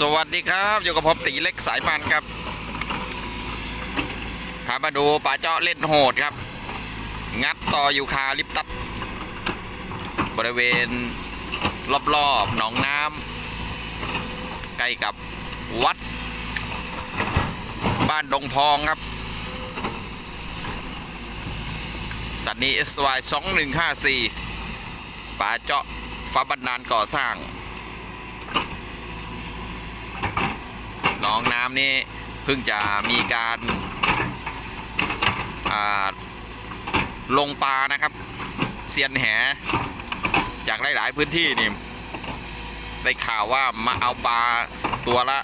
สวัสดีครับอยู่กับผมตีเล็กสายพันครับพามาดูป่าเจาะเล่นโหดครับ งัดต่ออยู่คาลิปตัสบริเวณรอบๆหนองน้ำใกล้กับวัด บ้านดงพองครับ สันนีเอสวสองหนึ่งห้าสี่ป่าเจาะฟ้าบันดาลก่อสร้าง หน องน้ำนี่เพิ่งจะมีการาลงปลานะครับเซียนแหจากหลาย ๆ พื้นที่นี่ได้ข่าวว่ามาเอาปลาตัวละ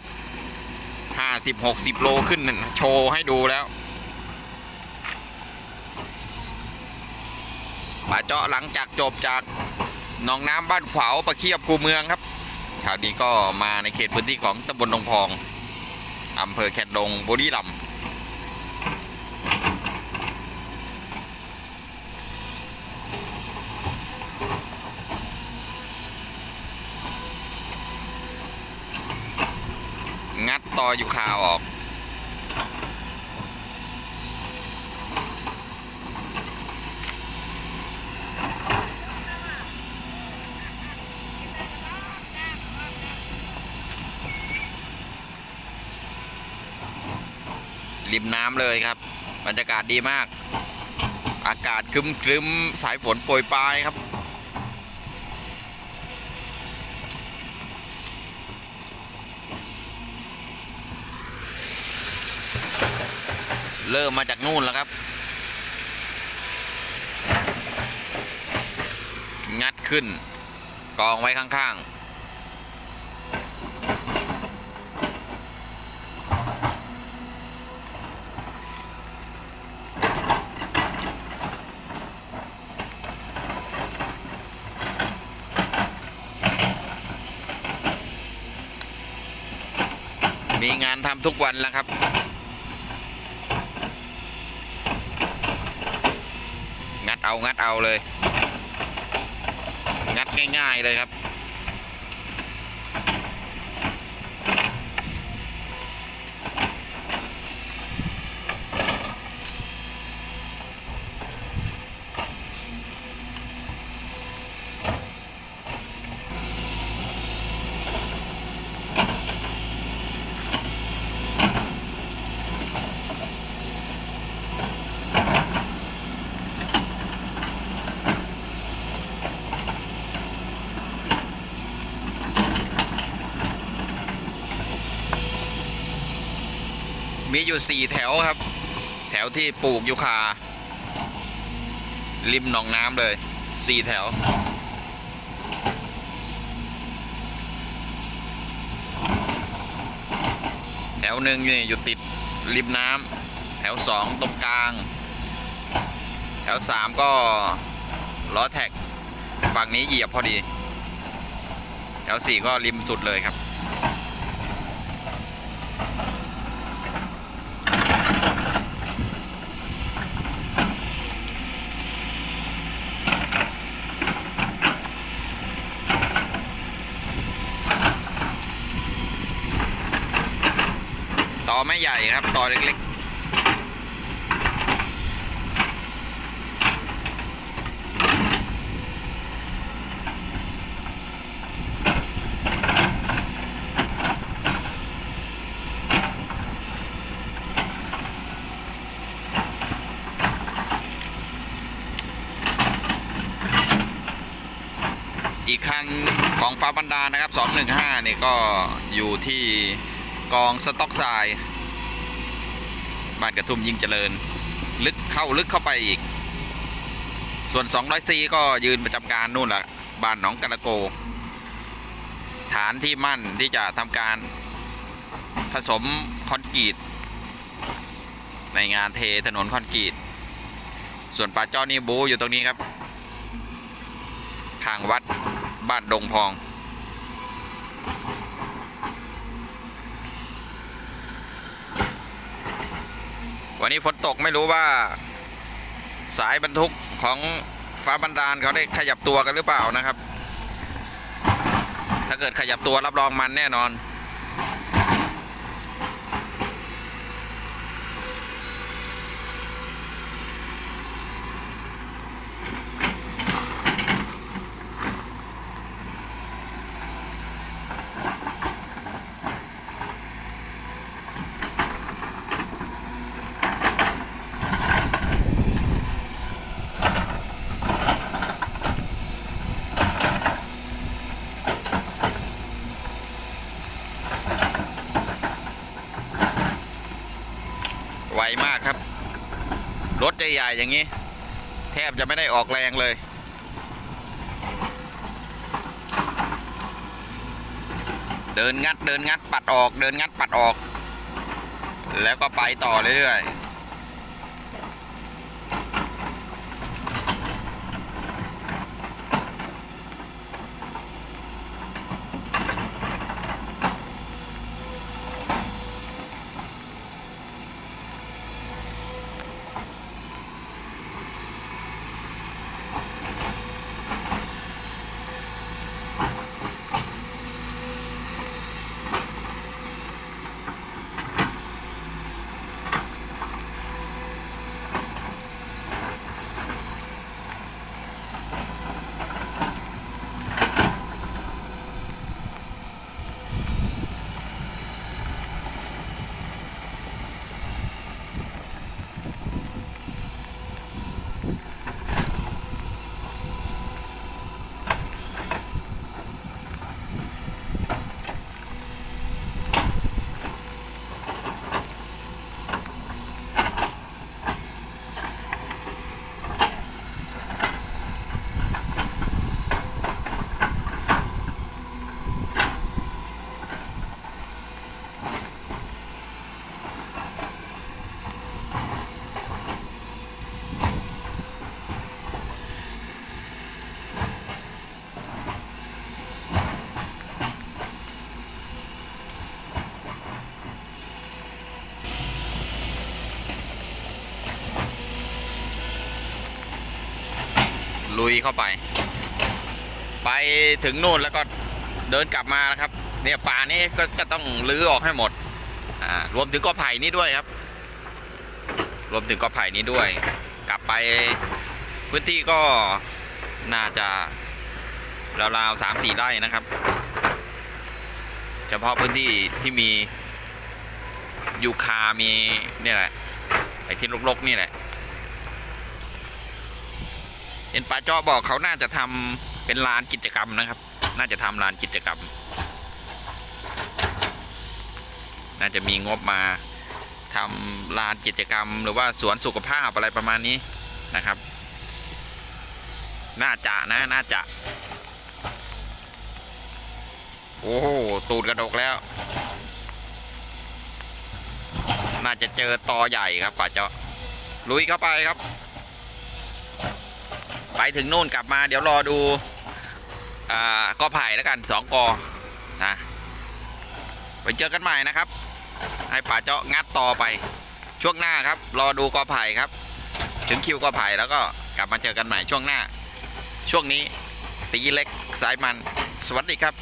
50-60 โลขึ้นโชว์ให้ดูแล้วปลาเจาะหลังจากจบจากหนองน้ำบ้านขวาวประเคียบคูเมืองครับ ข่าวนี้ก็มาในเขตพื้นที่ของตำบลดงพอง อำเภอแคนดงบุรีรัมย์งัดต่ออยู่คาออก ริมน้ำเลยครับ บรรยากาศดีมาก อากาศครึมครึมๆสายฝนโปรยปลายครับ เริ่มมาจากนู่นแล้วครับ งัดขึ้น กองไว้ข้าง ๆ งานทำทุกวันแล้วครับ งัดเอางัดเอาเลย งัดง่าย ๆ เลยครับ มีอยู่สี่แถวครับ แถวที่ปลูกยูคา ริมหนองน้ำเลยสี่แถว แถวหนึ่งนี่อยู่ติดริมน้ำแถวสองตรงกลาง แถวสามก็ล้อแท็ก ฝั่งนี้เหยียบพอดี แถวสี่ก็ริมสุดเลยครับ ต่อไม่ใหญ่ครับ ต่อเล็กๆอีกคันของฟ้าบันดานะครับ 215 นี่ก็อยู่ที่ กองสต็อกทรายบ้านกระทุ่มยิ่งเจริญ ลึกเข้าลึกเข้าไปอีก ส่วน200ซีก็ยืนประจำการนู่นแหละบ้านหนองกระโก ฐานที่มั่นที่จะทำการผสมคอนกรีต ในงานเทถนนคอนกรีต ส่วนป่าจ้อนี่บูอยู่ตรงนี้ครับข้างวัดบ้านดงพอง วันนี้ฝนตกไม่รู้ว่า สายบรรทุกของฟ้าบรรดาลเขาได้ขยับตัวกันหรือเปล่านะครับ ถ้าเกิดขยับตัวรับรองมันแน่นอน รถใหญ่ๆอย่างนี้ แทบจะไม่ได้ออกแรงเลย เดินงัดเดินงัดปัดออก เดินงัดปัดออก แล้วก็ไปต่อเรื่อยๆ ลุยเข้าไป ไปถึงนู่นแล้วก็เดินกลับมานะครับ เนี่ยป่านี้ก็ก็ต้องลื้อออกให้หมดอ่ารวมถึงกอไผ่นี้ด้วยครับ รวมถึงกอไผ่นี้ด้วย กลับไปพื้นที่ก็น่าจะราวๆสามสี่ไร่นะครับ เฉพาะพื้นที่ที่มียูคามีนี่แหละไอ้ที่รกๆนี่แหละ ห็นป้าจ้อบอกเขาน่าจะทำเป็นลานกิจกรรมนะครับ น่าจะทำลานกิจกรรม น่าจะมีงบมาทำลานกิจกรรม หรือว่าสวนสุขภาพอะไรประมาณนี้นะครับ น่าจะนะ น่าจะ โอ้โหตูดกระดกแล้ว น่าจะเจอตอใหญ่ครับป่าเจาะลุยเข้าไปครับ ไปถึงนู่นกลับมาเดี๋ยวรอดูอ่ากอไผ่แล้วกันสองกอนะไปเจอกันใหม่นะครับ ให้ป่าเจาะงัดต่อไป ช่วงหน้าครับ รอดูกอไผ่ครับ ถึงคิวกอไผ่แล้วก็กลับมาเจอกันใหม่ช่วงหน้า ช่วงนี้ตีเล็กสายมัน สวัสดีครับ